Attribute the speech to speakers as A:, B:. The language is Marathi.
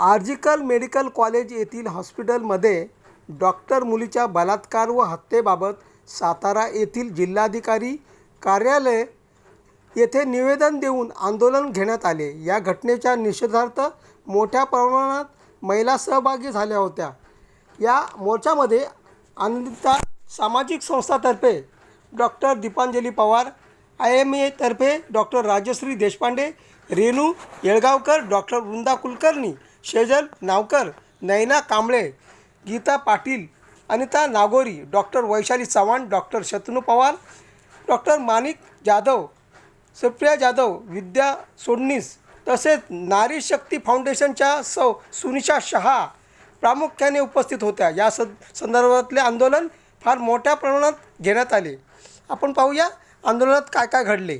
A: आर्जिकल मेडिकल कॉलेज येथील हॉस्पिटलमध्ये डॉक्टर मुलीच्या बलात्कार व हत्येबाबत सातारा येथील जिल्हाधिकारी कार्यालय येथे निवेदन देऊन आंदोलन घेण्यात आले. या घटनेच्या निषेधार्थ मोठ्या प्रमाणात महिला सहभागी झाल्या होत्या. या मोर्चामध्ये आनंदिता सामाजिक संस्थातर्फे doctor Deepanjali Pawar I M एतर्फे doctor Rajashri Deshpande Renu Yelgaonkar doctor Vrinda Kulkarni Shejal Navkar Naina Kamble Geeta Patil Anita Nagori doctor Vaishali Chavan doctor Shatru Pawar doctor Manik Jadhav Supriya Jadhav Vidya Sodnis तसेच नारी शक्ती फाउंडेशनच्या सौ सुनिशा शहा प्रामुख्याने उपस्थित होत्या. या स संदर्भातले आंदोलन फार मोठ्या प्रमाणात घेण्यात आले. आपण पाहूया आंदोलनात काय काय घडले.